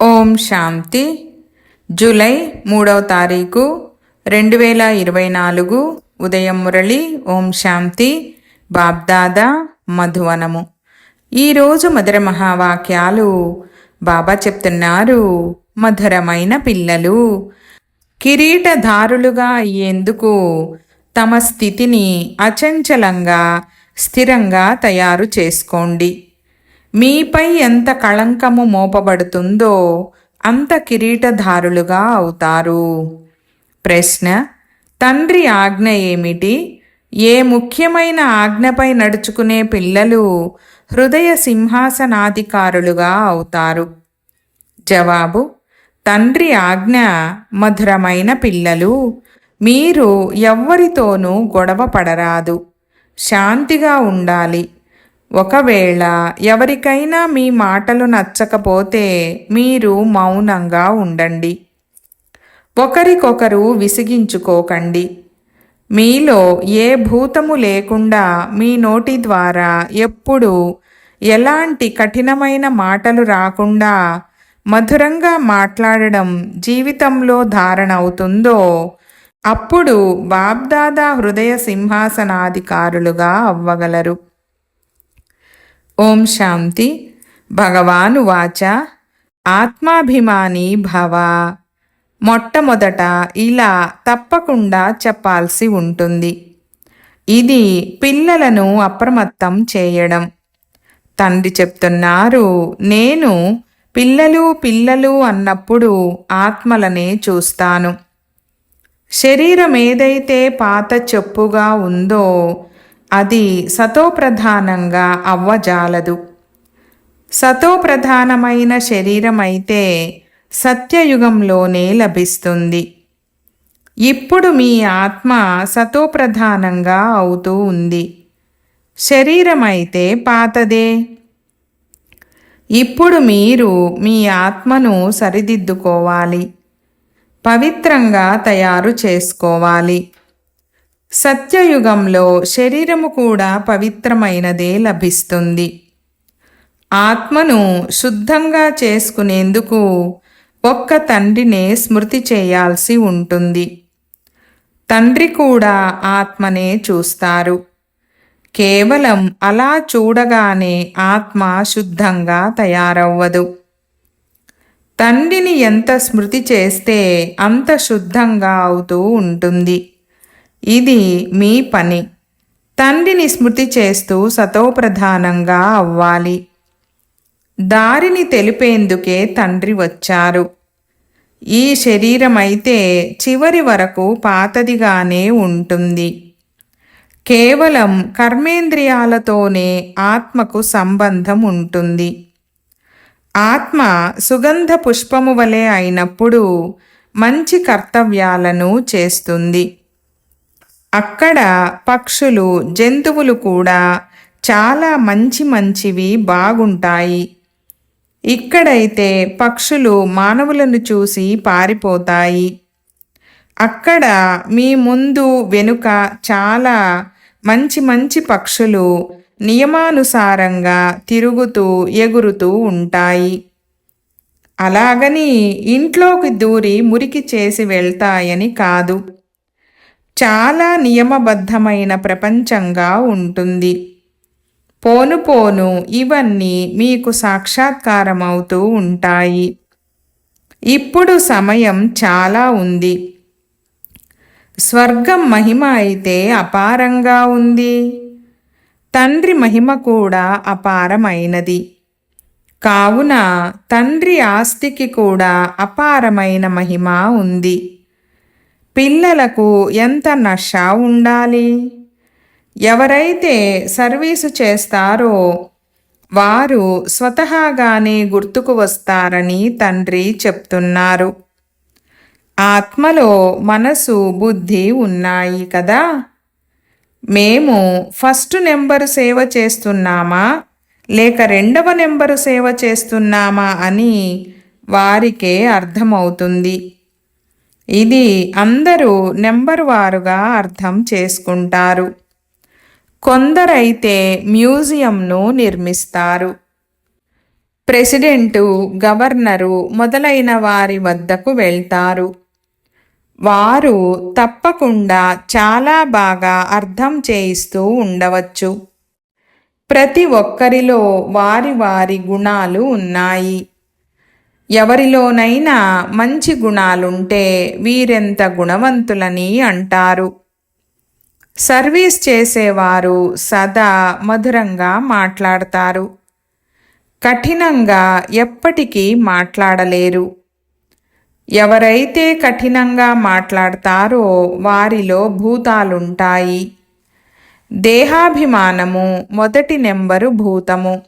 ఓం శాంతి. July మూడవ తారీఖు రెండు వేల ఇరవై నాలుగు ఉదయం మురళి ఓం శాంతి బాబ్దాదా మధువనము. ఈరోజు మధుర మహావాక్యాలు బాబా చెప్తున్నారు. మధురమైన పిల్లలు కిరీటధారులుగా అయ్యేందుకు తమ స్థితిని అచంచలంగా స్థిరంగా తయారు చేసుకోండి. మీపై ఎంత కళంకము మోపబడుతుందో అంత కిరీటధారులుగా అవుతారు. ప్రశ్న తండ్రి ఆజ్ఞ ఏమిటి? ఏ ముఖ్యమైన ఆజ్ఞపై నడుచుకునే పిల్లలు హృదయ సింహాసనాధికారులుగా అవుతారు? జవాబు తండ్రి ఆజ్ఞ మధురమైన పిల్లలు మీరు ఎవ్వరితోనూ గొడవ పడరాదు. శాంతిగా ఉండాలి. ఒకవేళ ఎవరికైనా మీ మాటలు నచ్చకపోతే మీరు మౌనంగా ఉండండి. ఒకరికొకరు విసిగించుకోకండి. మీలో ఏ భూతము లేకుండా మీ నోటి ద్వారా ఎప్పుడూ ఎలాంటి కఠినమైన మాటలు రాకుండా మధురంగా మాట్లాడడం జీవితంలో ధారణ అవుతుందో అప్పుడు బాబ్దాదా హృదయ సింహాసనాధికారులుగా అవ్వగలరు. ఓం శాంతి. భగవాను వాచ ఆత్మాభిమాని భవ. మొట్టమొదట ఇలా తప్పకుండా చెప్పాల్సి ఉంటుంది. ఇది పిల్లలను అప్రమత్తం చేయడం. తండ్రి చెప్తున్నారు నేను పిల్లలు పిల్లలు అన్నప్పుడు ఆత్మలనే చూస్తాను. శరీరం ఏదైతే పాత చెప్పుగా ఉందో అది సతోప్రధానంగా అవ్వజాలదు. సతోప్రధానమైన శరీరం అయితే సత్యయుగంలోనే లభిస్తుంది. ఇప్పుడు మీ ఆత్మ సతోప్రధానంగా అవుతూ ఉంది. శరీరమైతే పాతదే. ఇప్పుడు మీరు మీ ఆత్మను సరిదిద్దుకోవాలి. పవిత్రంగా తయారు చేసుకోవాలి. సత్యయుగంలో శరీరము కూడా పవిత్రమైనదే లభిస్తుంది. ఆత్మను శుద్ధంగా చేసుకునేందుకు ఒక్క తండ్రినే స్మృతి చేయాల్సి ఉంటుంది. తండ్రి కూడా ఆత్మనే చూస్తారు. కేవలం అలా చూడగానే ఆత్మ శుద్ధంగా తయారవ్వదు. తండ్రిని ఎంత స్మృతి చేస్తే అంత శుద్ధంగా అవుతూ ఉంటుంది. ఇది మీ పని. తండ్రిని స్మృతి చేస్తూ సతోప్రధానంగా అవ్వాలి. దారిని తెలిపేందుకే తండ్రి వచ్చారు. ఈ శరీరం అయితే చివరి వరకు పాతదిగానే ఉంటుంది. కేవలం కర్మేంద్రియాలతోనే ఆత్మకు సంబంధం ఉంటుంది. ఆత్మ సుగంధ పుష్పము వలె అయినప్పుడు మంచి కర్తవ్యాలను చేస్తుంది. అక్కడ పక్షులు జంతువులు కూడా చాలా మంచి మంచివి బాగుంటాయి. ఇక్కడైతే పక్షులు మానవులను చూసి పారిపోతాయి. అక్కడ మీ ముందు వెనుక చాలా మంచి మంచి పక్షులు నియమానుసారంగా తిరుగుతూ ఎగురుతూ ఉంటాయి. అలాగని ఇంట్లోకి దూరి మురికి చేసి వెళ్తాయని కాదు. చాలా నియమబద్ధమైన ప్రపంచంగా ఉంటుంది. పోను పోను ఇవన్నీ మీకు సాక్షాత్కారమవుతూ ఉంటాయి. ఇప్పుడు సమయం చాలా ఉంది. స్వర్గం మహిమ అయితే అపారంగా ఉంది. తండ్రి మహిమ కూడా అపారమైనది. కావున తండ్రి ఆస్తికి కూడా అపారమైన మహిమ ఉంది. పిల్లలకు ఎంత నష ఉండాలి? ఎవరైతే సర్వీసు చేస్తారో వారు స్వతహాగానే గుర్తుకు వస్తారని తండ్రి చెప్తున్నారు. ఆత్మలో మనసు బుద్ధి ఉన్నాయి కదా? మేము ఫస్ట్ నెంబరు సేవ చేస్తున్నామా? లేక రెండవ నెంబరు సేవ చేస్తున్నామా అని వారికే అర్థమవుతుంది. ఇది అందరూ నెంబర్ వారుగా అర్థం చేసుకుంటారు. కొందరైతే మ్యూజియంను నిర్మిస్తారు. ప్రెసిడెంటు గవర్నరు మొదలైన వారి వద్దకు వెళ్తారు. వారు తప్పకుండా చాలా బాగా అర్థం చేయిస్తూ ఉండవచ్చు. ప్రతి ఒక్కరిలో వారి వారి గుణాలు ఉన్నాయి. ఎవరిలోనైనా మంచి గుణాలుంటే వీరెంత గుణవంతులని అంటారు. సర్వీస్ చేసేవారు సదా మధురంగా మాట్లాడతారు. కఠినంగా ఎప్పటికీ మాట్లాడలేరు. ఎవరైతే కఠినంగా మాట్లాడతారో వారిలో భూతాలుంటాయి. దేహాభిమానము మొదటి నెంబరు భూతము.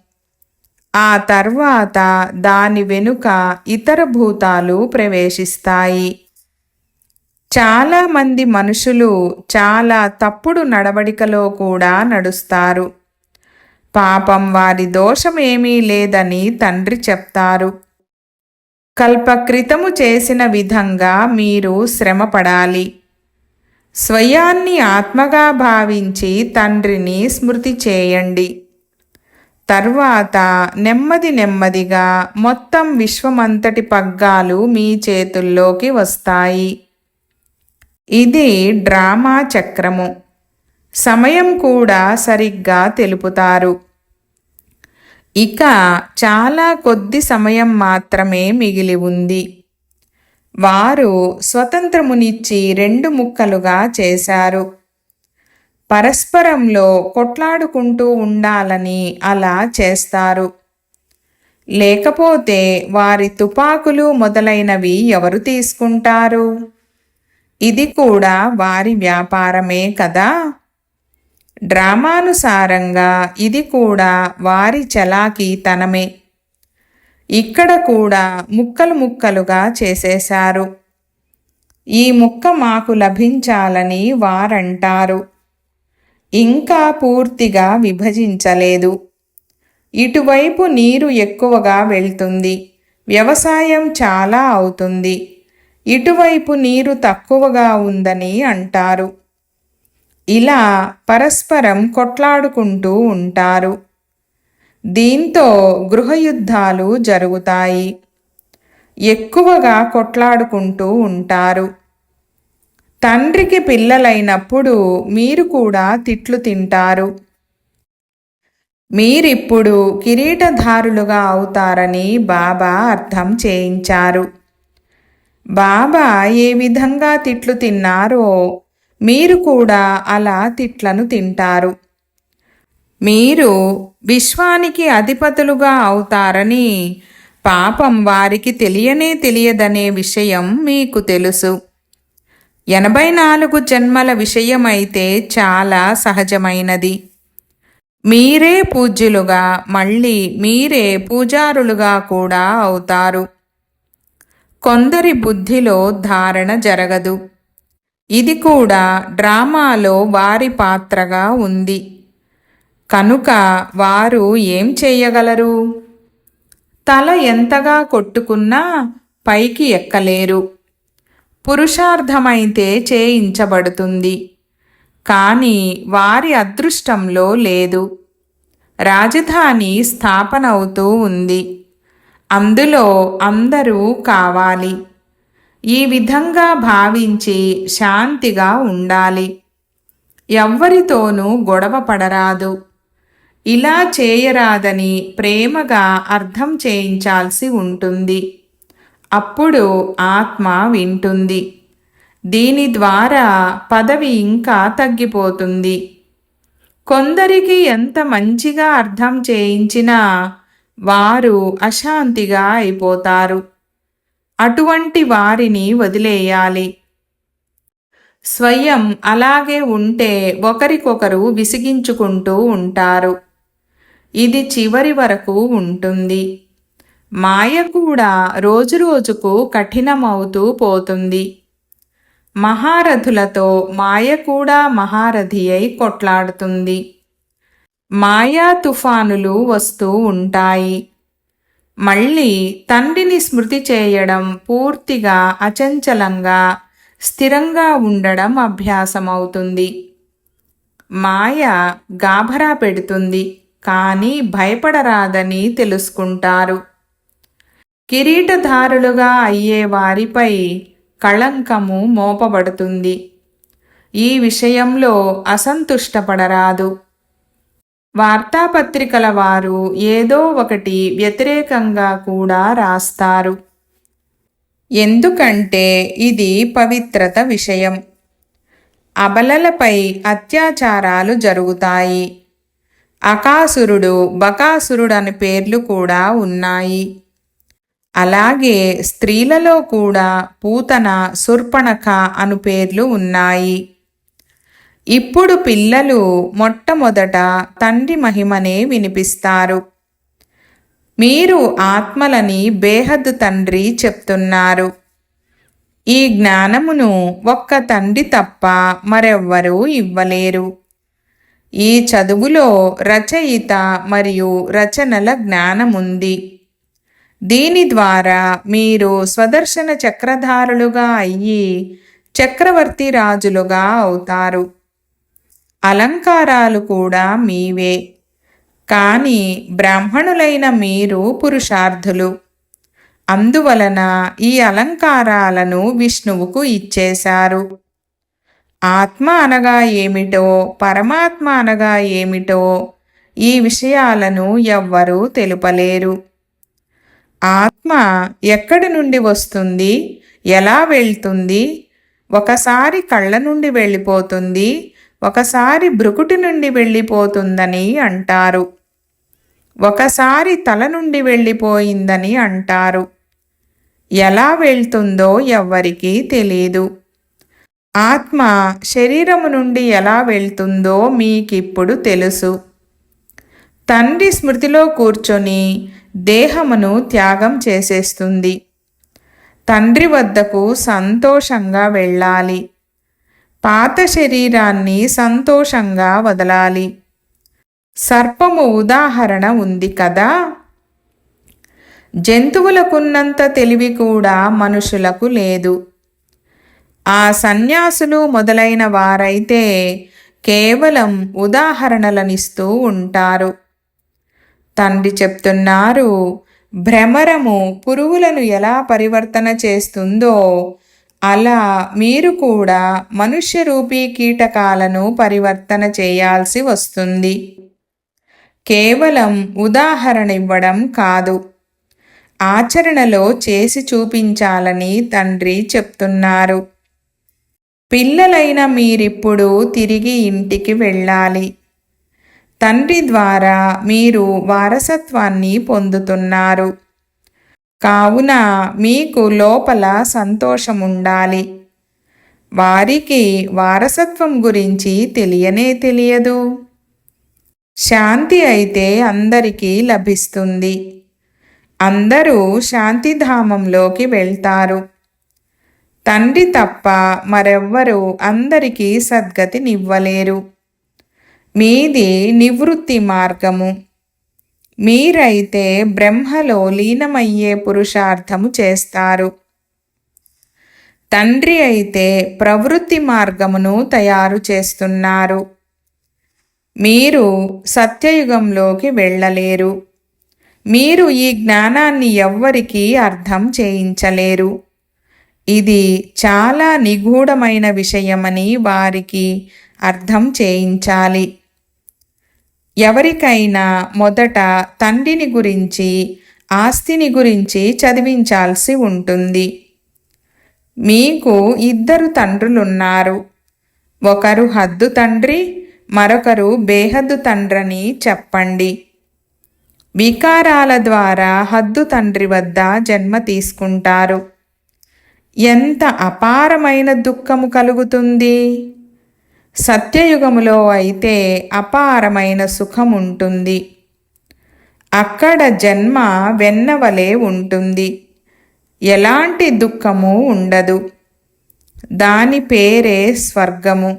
ఆ తర్వాత దాని వెనుక ఇతర భూతాలు ప్రవేశిస్తాయి. చాలామంది మనుషులు చాలా తప్పుడు నడవడికలో కూడా నడుస్తారు. పాపం వారి దోషమేమీ లేదని తండ్రి చెప్తారు. కల్పకృతము చేసిన విధంగా మీరు శ్రమపడాలి. స్వయాన్ని ఆత్మగా భావించి తండ్రిని స్మృతి చేయండి. తర్వాత నెమ్మది నెమ్మదిగా మొత్తం విశ్వమంతటి పగ్గాలు మీ చేతుల్లోకి వస్తాయి. ఇది డ్రామా చక్రము. సమయం కూడా సరిగ్గా తెలుపుతారు. ఇక చాలా కొద్ది సమయం మాత్రమే మిగిలి ఉంది. వారు స్వతంత్రమునిచ్చి రెండు ముక్కలుగా చేశారు. పరస్పరంలో కొట్లాడుకుంటూ ఉండాలని అలా చేస్తారు. లేకపోతే వారి తుపాకులు మొదలైనవి ఎవరు తీసుకుంటారు? ఇది కూడా వారి వ్యాపారమే కదా? డ్రామానుసారంగా ఇది కూడా వారి చలాకీతనమే. ఇక్కడ కూడా ముక్కలు ముక్కలుగా చేసేశారు. ఈ ముక్క మాకు లభించాలని వారంటారు. ఇంకా పూర్తిగా విభజించలేదు. ఇటువైపు నీరు ఎక్కువగా వెళ్తుంది. వ్యవసాయం చాలా అవుతుంది. ఇటువైపు నీరు తక్కువగా ఉందని అంటారు. ఇలా పరస్పరం కొట్లాడుకుంటూ ఉంటారు. దీంతో గృహయుద్ధాలు జరుగుతాయి. ఎక్కువగా కొట్లాడుకుంటూ ఉంటారు. తండ్రికి పిల్లలైనప్పుడు మీరు కూడా తిట్లు తింటారు. మీరిప్పుడు కిరీటధారులుగా అవుతారని బాబా అర్థం చేయించారు. బాబా ఏ విధంగా తిట్లు తిన్నారో మీరు కూడా అలా తిట్లను తింటారు. మీరు విశ్వానికి అధిపతులుగా అవుతారని పాపం వారికి తెలియనే తెలియదనే విషయం మీకు తెలుసు. ఎనభై నాలుగు జన్మల విషయమైతే చాలా సహజమైనది. మీరే పూజ్యులుగా మళ్ళీ మీరే పూజారులుగా కూడా అవుతారు. కొందరి బుద్ధిలో ధారణ జరగదు. ఇది కూడా డ్రామాలో వారి పాత్రగా ఉంది. కనుక వారు ఏం చేయగలరు? తల ఎంతగా కొట్టుకున్నా పైకి ఎక్కలేరు. పురుషార్థమైతే చేయించబడుతుంది. కానీ వారి అదృష్టంలో లేదు. రాజధాని స్థాపన అవుతూ ఉంది. అందులో అందరూ కావాలి. ఈ విధంగా భావించి శాంతిగా ఉండాలి. ఎవ్వరితోనూ గొడవ పడరాదు. ఇలా చేయరాదని ప్రేమగా అర్థం చేయించాల్సి ఉంటుంది. అప్పుడు ఆత్మ వింటుంది. దీని ద్వారా పదవి ఇంకా తగ్గిపోతుంది. కొందరికి ఎంత మంచిగా అర్థం చేయించినా వారు అశాంతిగా అయిపోతారు. అటువంటి వారిని వదిలేయాలి. స్వయం అలాగే ఉంటే ఒకరికొకరు విసిగించుకుంటూ ఉంటారు. ఇది చివరి వరకు ఉంటుంది. మాయ కూడా రోజురోజుకు కఠినమవుతూ పోతుంది. మహారథులతో మాయ కూడా మహారథి అయి కొట్లాడుతుంది. మాయా తుఫానులు వస్తూ ఉంటాయి. మళ్ళీ తండ్రిని స్మృతి చేయడం పూర్తిగా అచంచలంగా స్థిరంగా ఉండడం అభ్యాసమవుతుంది. మాయ గాభరా పెడుతుంది కానీ భయపడరాదని తెలుసుకుంటారు. కిరీటధారులుగా అయ్యే వారిపై కళంకము మోపబడుతుంది. ఈ విషయంలో అసంతుష్టపడరాదు. వార్తాపత్రికల వారు ఏదో ఒకటి వ్యతిరేకంగా కూడా రాస్తారు. ఎందుకంటే ఇది పవిత్రత విషయం. అబలలపై అత్యాచారాలు జరుగుతాయి. అకాసురుడు బకాసురుడు అని పేర్లు కూడా ఉన్నాయి. అలాగే స్త్రీలలో కూడా పూతన సుర్పణక అను పేర్లు ఉన్నాయి. ఇప్పుడు పిల్లలు మొట్టమొదట తండ్రి మహిమనే వినిపిస్తారు. మీరు ఆత్మలని బేహద్దు తండ్రి చెప్తున్నారు. ఈ జ్ఞానమును ఒక్క తండ్రి తప్ప మరెవ్వరూ ఇవ్వలేరు. ఈ చదువులో రచయిత మరియు రచనల జ్ఞానముంది. దీని ద్వారా మీరు స్వదర్శన చక్రధారులుగా అయ్యి చక్రవర్తి రాజులుగా అవుతారు. అలంకారాలు కూడా మీవే. కానీ బ్రాహ్మణులైన మీరు పురుషార్థులు. అందువలన ఈ అలంకారాలను విష్ణువుకు ఇచ్చేశారు. ఆత్మ అనగా ఏమిటో పరమాత్మ అనగా ఏమిటో ఈ విషయాలను ఎవ్వరూ తెలుపలేరు. ఆత్మ ఎక్కడి నుండి వస్తుంది? ఎలా వెళ్తుంది? ఒకసారి కళ్ళ నుండి వెళ్ళిపోతుంది ఒకసారి బ్రుకుటి నుండి వెళ్ళిపోతుందని అంటారు. ఒకసారి తల నుండి వెళ్ళిపోయిందని అంటారు. ఎలా వెళ్తుందో ఎవ్వరికీ తెలీదు. ఆత్మ శరీరము నుండి ఎలా వెళ్తుందో మీకిప్పుడు తెలుసు. తండ్రి స్మృతిలో కూర్చొని దేహమును త్యాగం చేసేస్తుంది. తండ్రి వద్దకు సంతోషంగా వెళ్ళాలి. పాత శరీరాన్ని సంతోషంగా వదలాలి. సర్పము ఉదాహరణ ఉంది కదా? జంతువులకున్నంత తెలివి కూడా మనుషులకు లేదు. ఆ సన్యాసులు మొదలైన వారైతే కేవలం ఉదాహరణలనిస్తూ ఉంటారు. తండ్రి చెప్తున్నారు భ్రమరము పురుగులను ఎలా పరివర్తన చేస్తుందో అలా మీరు కూడా మనుష్య రూపీ కీటకాలను పరివర్తన చేయాల్సి వస్తుంది. కేవలం ఉదాహరణ ఇవ్వడం కాదు. ఆచరణలో చేసి చూపించాలని తండ్రి చెప్తున్నారు. పిల్లలైన మీరిప్పుడు తిరిగి ఇంటికి వెళ్ళాలి. తండ్రి ద్వారా మీరు వారసత్వాన్ని పొందుతున్నారు. కావున మీకు లోపల సంతోషముండాలి. వారికి వారసత్వం గురించి తెలియనే తెలియదు. శాంతి అయితే అందరికీ లభిస్తుంది. అందరూ శాంతిధామంలోకి వెళ్తారు. తండ్రి తప్ప మరెవ్వరూ అందరికీ సద్గతినివ్వలేరు. మీది నివృత్తి మార్గము. మీరైతే బ్రహ్మలో లీనమయ్యే పురుషార్థము చేస్తారు. తండ్రి అయితే ప్రవృత్తి మార్గమును తయారు చేస్తున్నారు. మీరు సత్యయుగంలోకి వెళ్ళలేరు. మీరు ఈ జ్ఞానాన్ని ఎవ్వరికీ అర్థం చేయించలేరు. ఇది చాలా నిగూఢమైన విషయమని వారికి అర్థం చేయించాలి. ఎవరికైనా మొదట తండ్రిని గురించి ఆస్తిని గురించి చదివించాల్సి ఉంటుంది. మీకు ఇద్దరు తండ్రులున్నారు. ఒకరు హద్దు తండ్రి మరొకరు బేహద్దు తండ్రని చెప్పండి. వికారాల ద్వారా హద్దు తండ్రి వద్ద జన్మ తీసుకుంటారు. ఎంత అపారమైన దుఃఖము కలుగుతుంది! సత్యయుగములో అయితే అపారమైన సుఖం ఉంటుంది అక్కడ జన్మ వెన్నవలే ఉంటుంది. ఎలాంటి దుఃఖము ఉండదు. దాని పేరే స్వర్గము.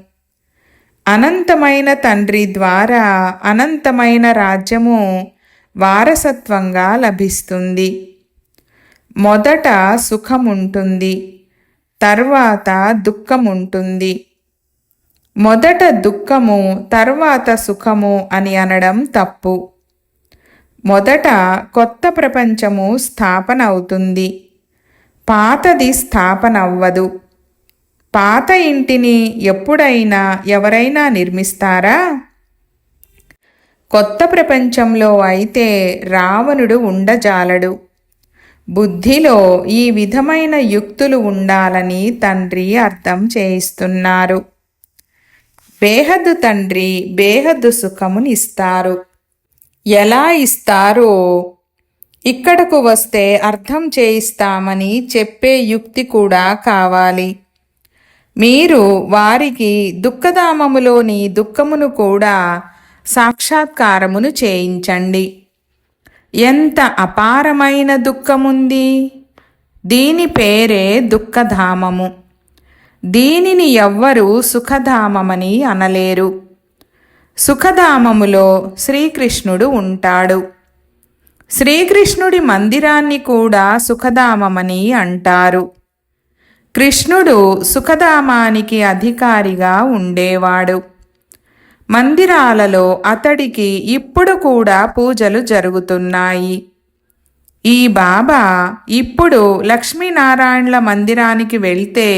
అనంతమైన తండ్రి ద్వారా అనంతమైన రాజ్యము వారసత్వంగా లభిస్తుంది. మొదట సుఖముంటుంది. తర్వాత దుఃఖముంటుంది. మొదట దుఃఖము తర్వాత సుఖము అని అనడం తప్పు. మొదట కొత్త ప్రపంచము స్థాపన అవుతుంది. పాతది స్థాపన అవ్వదు. పాత ఇంటిని ఎప్పుడైనా ఎవరైనా నిర్మిస్తారా? కొత్త ప్రపంచంలో అయితే రావణుడు ఉండజాలడు. బుద్ధిలో ఈ విధమైన యుక్తులు ఉండాలని తండ్రి అర్థం చేయిస్తున్నారు. బేహద్దు తండ్రి బేహద్దు సుఖమునిస్తారు ఎలా ఇస్తారో ఇక్కడకు వస్తే అర్థం చేయిస్తామని చెప్పే యుక్తి కూడా కావాలి. మీరు వారికి దుఃఖధామములోని దుఃఖమును కూడా సాక్షాత్కారమును చేయించండి. ఎంత అపారమైన దుఃఖముంది? దీని పేరే దుఃఖధామము. దీనిని ఎవ్వరూ సుఖధామమని అనలేరు. సుఖధామములో శ్రీకృష్ణుడు ఉంటాడు. శ్రీకృష్ణుడి మందిరాన్ని కూడా సుఖధామమని అంటారు. కృష్ణుడు సుఖధామానికి అధికారిగా ఉండేవాడు. మందిరాలలో అతడికి ఇప్పుడు కూడా పూజలు జరుగుతున్నాయి. ఈ బాబా ఇప్పుడు లక్ష్మీనారాయణల మందిరానికి వెళ్తే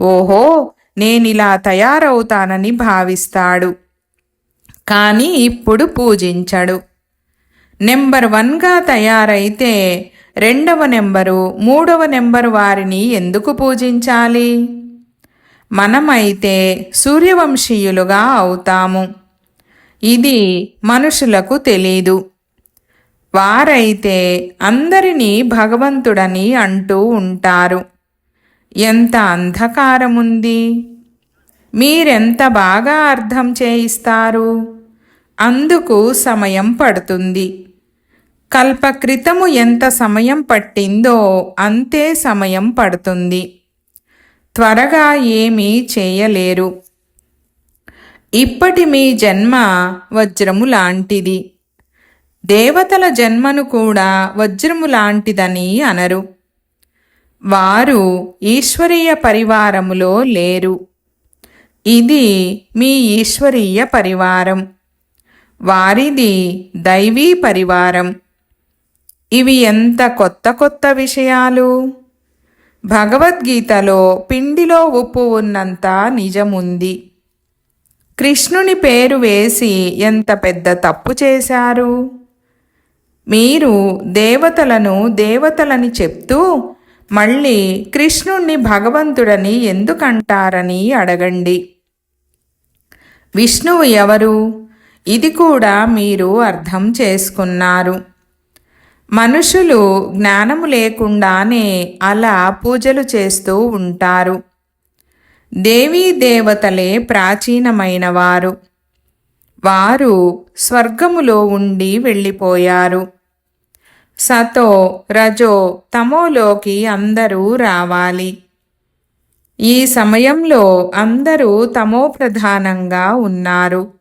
ఓహో నేనిలా తయారవుతానని భావిస్తాడు. కానీ ఇప్పుడు పూజించడు. నెంబర్ వన్గా తయారైతే రెండవ నెంబరు మూడవ నెంబరు వారిని ఎందుకు పూజించాలి? మనమైతే సూర్యవంశీయులుగా అవుతాము. ఇది మనుషులకు తెలీదు. వారైతే అందరినీ భగవంతుడని అంటూ ఉంటారు. ఎంత అంధకారముంది? మీరెంత బాగా అర్థం చేయిస్తారు? అందుకు సమయం పడుతుంది. కల్పక్రితము ఎంత సమయం పట్టిందో అంతే సమయం పడుతుంది. త్వరగా ఏమీ చేయలేరు. ఇప్పటి మీ జన్మ వజ్రము లాంటిది. దేవతల జన్మను కూడా వజ్రము లాంటిదని అనరు. వారు ఈశ్వరీయ పరివారములో లేరు. ఇది మీ ఈశ్వరీయ పరివారం. వారిది దైవీ పరివారం. ఇవి ఎంత కొత్త కొత్త విషయాలు? భగవద్గీతలో పిండిలో ఉప్పు ఉన్నంత నిజముంది. కృష్ణుని పేరు వేసి ఎంత పెద్ద తప్పు చేశారు? మీరు దేవతలను దేవతలని చెప్తూ మళ్ళీ కృష్ణుణ్ణి భగవంతుడని ఎందుకంటారని అడగండి. విష్ణువు ఎవరు? ఇది కూడా మీరు అర్థం చేసుకున్నారు. మనుషులు జ్ఞానము లేకుండానే అలా పూజలు చేస్తూ ఉంటారు. దేవీ దేవతలే ప్రాచీనమైనవారు. వారు స్వర్గములో ఉండి వెళ్ళిపోయారు. సతో రజో తమోలోకి అందరూ రావాలి. ఈ సమయంలో అందరూ తమో ప్రధానంగా ఉన్నారు.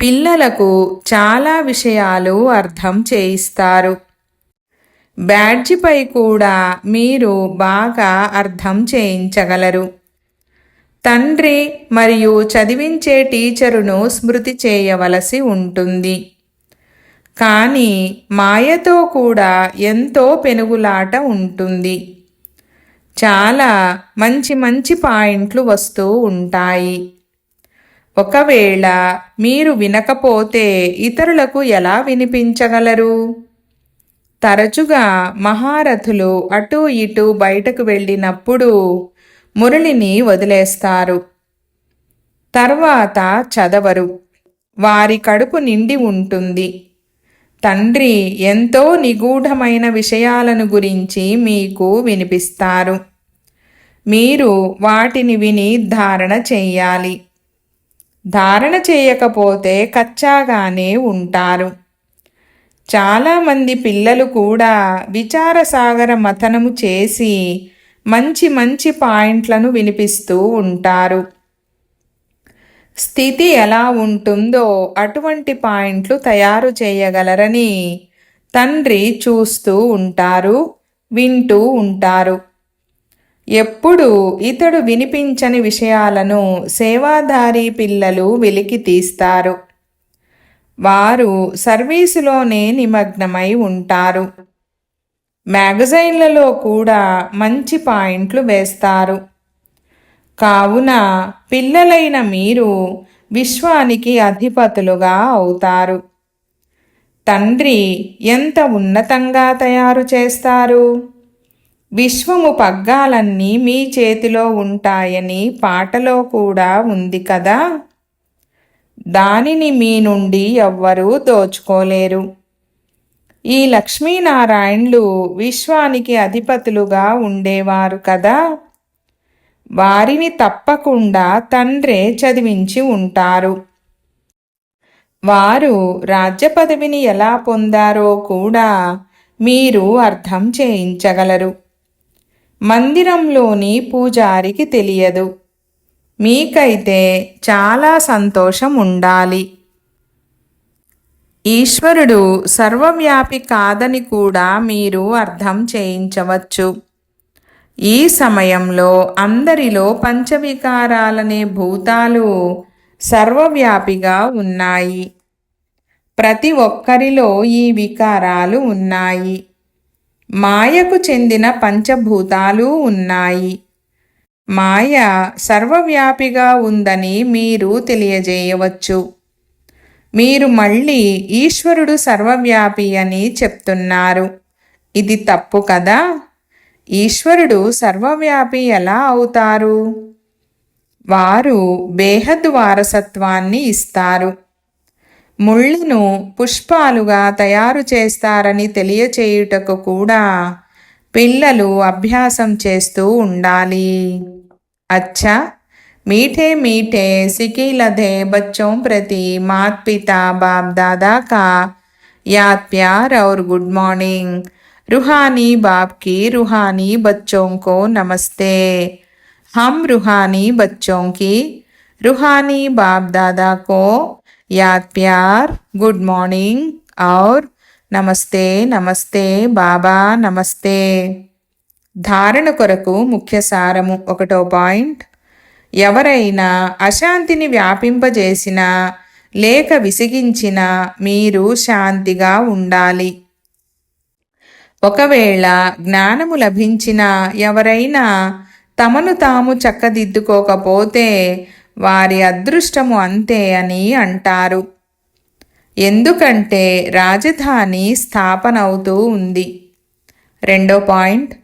పిల్లలకు చాలా విషయాలు అర్థం చేయిస్తారు. బ్యాడ్జిపై కూడా మీరు బాగా అర్థం చేయించగలరు. తండ్రి మరియు చదివించే టీచరును స్మృతి చేయవలసి ఉంటుంది. కానీ మాయతో కూడా ఎంతో పెనుగులాట ఉంటుంది. చాలా మంచి మంచి పాయింట్లు వస్తూ ఉంటాయి. ఒకవేళ మీరు వినకపోతే ఇతరులకు ఎలా వినిపించగలరు? తరచుగా మహారథులు అటూ ఇటూ బయటకు వెళ్ళినప్పుడు మురళిని వదిలేస్తారు. తర్వాత చదవరు. వారి కడుపు నిండి ఉంటుంది. తండ్రి ఎంతో నిగూఢమైన విషయాలను గురించి మీకు వినిపిస్తారు. మీరు వాటిని విని ధారణ చేయాలి. ధారణ చేయకపోతే కచ్చాగానే ఉంటారు. చాలామంది పిల్లలు కూడా విచారసాగర మథనము చేసి మంచి మంచి పాయింట్లను వినిపిస్తూ ఉంటారు. స్థితి ఎలా ఉంటుందో అటువంటి పాయింట్లు తయారు చేయగలరని తండ్రి చూస్తూ ఉంటారు వింటూ ఉంటారు. ఎప్పుడు ఇతడు వినిపించని విషయాలను సేవాదారి పిల్లలు వెలికి తీస్తారు. వారు సర్వీసులోనే నిమగ్నమై ఉంటారు. మ్యాగజైన్లలో కూడా మంచి పాయింట్లు వేస్తారు. కావున పిల్లలైన మీరు విశ్వానికి అధిపతులుగా అవుతారు. తండ్రి ఎంత ఉన్నతంగా తయారు చేస్తారు? విశ్వము పగ్గాలన్నీ మీ చేతిలో ఉంటాయని పాటలో కూడా ఉంది కదా? దానిని మీ నుండి ఎవ్వరూ దోచుకోలేరు. ఈ లక్ష్మీనారాయణులు విశ్వానికి అధిపతులుగా ఉండేవారు కదా? వారిని తప్పకుండా తండ్రే చదివించి ఉంటారు. వారు రాజ్య పదవిని ఎలా పొందారో కూడా మీరు అర్థం చేయించగలరు. మందిరంలోని పూజారికి తెలియదు. మీకైతే చాలా సంతోషం ఉండాలి. ఈశ్వరుడు సర్వవ్యాపి కాదని కూడా మీరు అర్థం చేయించవచ్చు. ఈ సమయంలో అందరిలో పంచవికారాలనే భూతాలు సర్వవ్యాపిగా ఉన్నాయి. ప్రతి ఒక్కరిలో ఈ వికారాలు ఉన్నాయి. మాయకు చెందిన పంచభూతాలు ఉన్నాయి. మాయ సర్వవ్యాపిగా ఉందని మీరు తెలియజేయవచ్చు. మీరు మళ్ళీ ఈశ్వరుడు సర్వవ్యాపి అని చెప్తున్నారు. ఇది తప్పు కదా? ఈశ్వరుడు సర్వవ్యాపి ఎలా అవుతారు వారు బేహద్ వారసత్వాన్ని ఇస్తారు ముళ్ళను పుష్పాలుగా తయారు చేస్తారని తెలియచేయుటకు కూడా పిల్లలు అభ్యాసం చేస్తూ ఉండాలి అచ్చా मीठे मीठे सिकी लधे बच्चों प्रति मात पिता बाप दादा का याद प्यार और गुड मॉर्निंग रूहानी बाप की रूहानी बच्चों को नमस्ते हम रूहानी बच्चों की रूहानी बाप दादा को याद प्यार गुड मॉर्निंग और నమస్తే నమస్తే బాబా నమస్తే ధారణ కొరకు ముఖ్య సారము ఒకటో పాయింట్ ఎవరైనా అశాంతిని వ్యాపింపజేసినా లేక విసిగించినా మీరు శాంతిగా ఉండాలి ఒకవేళ జ్ఞానము లభించిన ఎవరైనా తమను తాము చక్కదిద్దుకోకపోతే వారి అదృష్టము అంతే అని అంటారు. ఎందుకంటే రాజధాని స్థాపనవుతూ ఉంది. రెండో పాయింట్.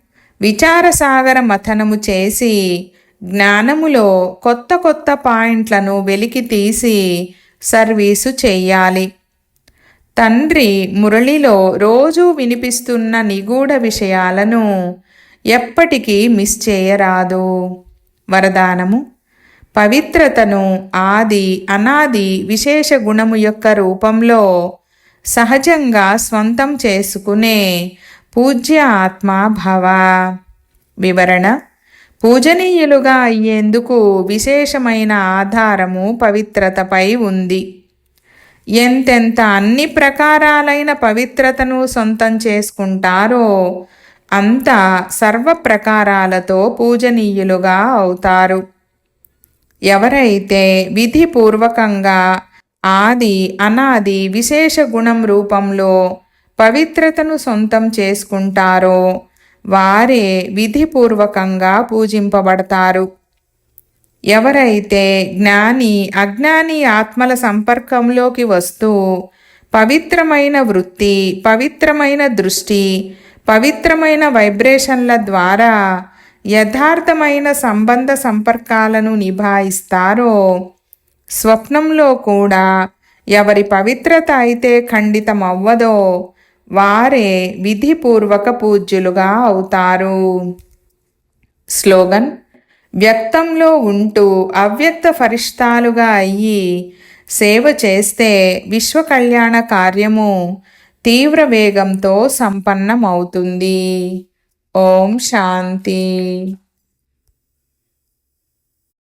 విచారసాగర మథనము చేసి జ్ఞానములో కొత్త కొత్త పాయింట్లను వెలికి తీసి సర్వీసు చెయ్యాలి తండ్రి మురళిలో రోజూ వినిపిస్తున్న నిగూఢ విషయాలను ఎప్పటికీ మిస్ చేయరాదు. వరదానము. పవిత్రతను ఆది అనాది విశేష గుణము యొక్క రూపంలో సహజంగా స్వంతం చేసుకునే పూజ్య ఆత్మ భవ. వివరణ. పూజనీయులుగా అయ్యేందుకు విశేషమైన ఆధారము పవిత్రతపై ఉంది. ఎంతెంత అన్ని ప్రకారాలైన పవిత్రతను సొంతం చేసుకుంటారో అంత సర్వ ప్రకారాలతో పూజనీయులుగా అవుతారు. ఎవరైతే విధిపూర్వకంగా ఆది అనాది విశేష గుణం రూపంలో పవిత్రతను సొంతం చేసుకుంటారో వారే విధిపూర్వకంగా పూజింపబడతారు. ఎవరైతే జ్ఞాని అజ్ఞాని ఆత్మల సంపర్కంలోకి వస్తూ పవిత్రమైన వృత్తి పవిత్రమైన దృష్టి పవిత్రమైన వైబ్రేషన్ల ద్వారా యథార్థమైన సంబంధ సంపర్కాలను నిభాయిస్తారో స్వప్నంలో కూడా ఎవరి పవిత్రత అయితే ఖండితమవ్వదో వారే విధిపూర్వక పూజ్యులుగా అవుతారు. స్లోగన్ వ్యక్తంలో ఉంటూ అవ్యక్త ఫరిష్టాలుగా అయ్యి సేవ చేస్తే విశ్వకళ్యాణ కార్యము తీవ్ర వేగంతో సంపన్నమవుతుంది. ఓం శాంతి.